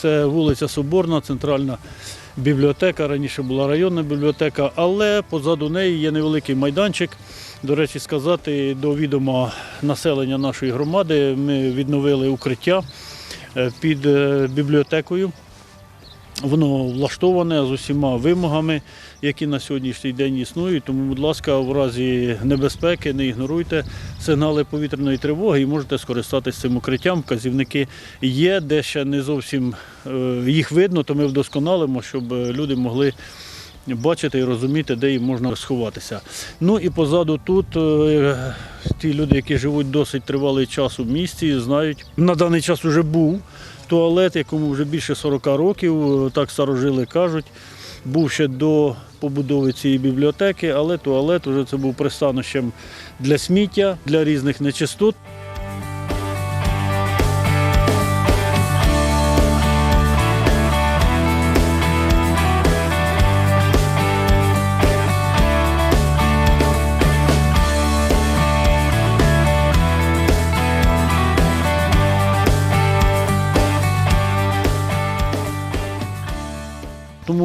Це вулиця Соборна, центральна бібліотека. Раніше була районна бібліотека, але позаду неї є невеликий майданчик. До речі, сказати до відома населення нашої громади. Ми відновили укриття е, під е, бібліотекою. Воно влаштоване з усіма вимогами, які на сьогоднішній день існують. Тому, будь ласка, в разі небезпеки не ігноруйте сигнали повітряної тривоги і можете скористатися цим укриттям. Вказівники є, де ще не зовсім е, їх видно, то ми вдосконалимо, щоб люди могли бачити і розуміти, де їм можна сховатися. Ну і позаду тут е, ті люди, які живуть досить тривалий час у місті, знають. На даний час вже був туалет, якому вже більше 40 років, е, так старожили кажуть. Був ще до побудови цієї бібліотеки, але туалет вже це був пристанищем для сміття, для різних нечистот.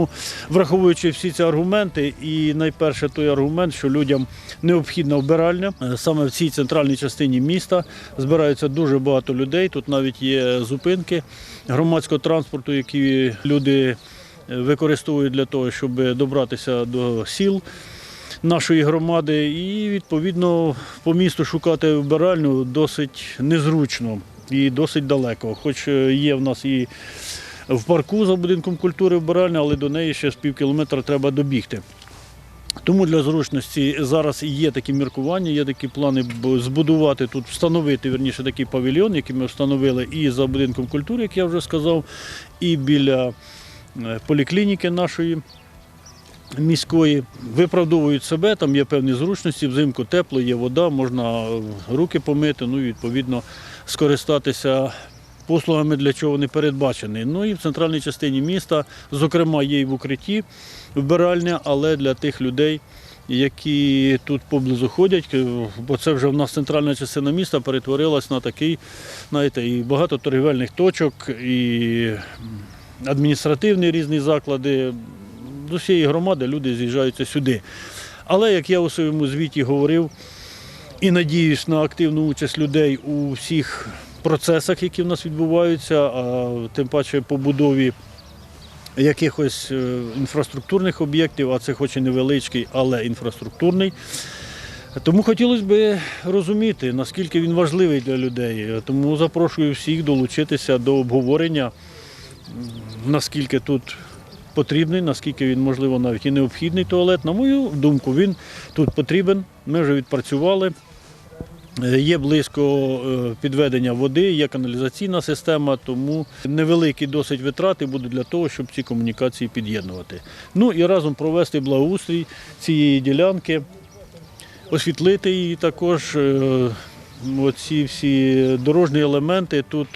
Тому, враховуючи всі ці аргументи, і найперше той аргумент, що людям необхідна вбиральня. Е, Саме в цій центральній частині міста збираються дуже багато людей. Тут навіть є зупинки громадського транспорту, які люди е, використовують для того, щоб добратися до сіл. Нашої громади, і відповідно по місту шукати вбиральню досить незручно і досить далеко. Хоч е, є в нас і в парку за будинком культури вбиральня, але до неї ще з пів кілометра треба добігти. Тому для зручності зараз є такі міркування, є такі плани збудувати тут, встановити верніше такий павільйон, який ми встановили і за будинком культури, як я вже сказав, і біля е, поліклініки нашої міської. Виправдовують себе, там є певні зручності, взимку тепло, є вода, можна е, руки помити, ну і відповідно скористатися послугами, для чого вони передбачені. Ну і в центральній частині міста, зокрема, є і в укритті вбиральня, але для тих людей, які тут поблизу ходять, е, бо це вже в нас центральна частина міста перетворилась на такий, знаєте, і багато торгівельних точок, і адміністративні різні заклади. З усієї громади люди з'їжджаються сюди. Але як я у своєму звіті говорив, і надіюсь на активну участь людей у всіх процесах, які в нас відбуваються, а тим паче побудові якихось е, інфраструктурних об'єктів, а це хоч і невеличкий, але інфраструктурний. Тому хотілося б розуміти, наскільки він важливий для людей. Тому запрошую всіх долучитися до обговорення, наскільки тут потрібний, наскільки він, можливо, навіть і необхідний туалет. На мою думку, він тут потрібен. Ми вже відпрацювали. Е, Є близько е, підведення води, є каналізаційна система, тому невеликі досить витрати будуть для того, щоб ці комунікації під'єднувати. Ну і разом провести благоустрій цієї ділянки, освітлити її також. е, Оці всі дорожні елементи тут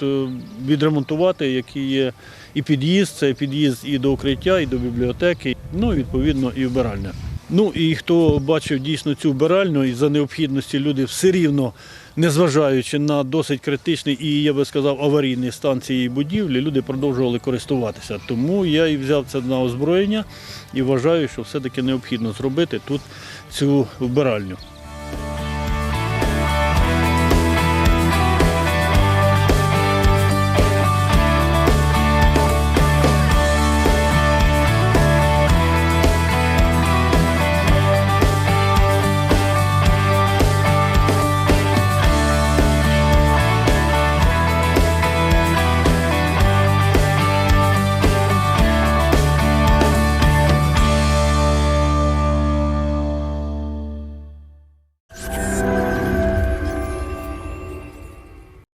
відремонтувати, які є і під'їзд, це під'їзд і до укриття, і до бібліотеки, ну відповідно і вбиральня. Ну і хто бачив дійсно цю вбиральню, і за необхідності люди все рівно, незважаючи на досить критичний і, я би сказав, аварійний стан цієї будівлі, люди продовжували користуватися. Тому я і взяв це на озброєння і вважаю, що все-таки необхідно зробити тут цю вбиральню.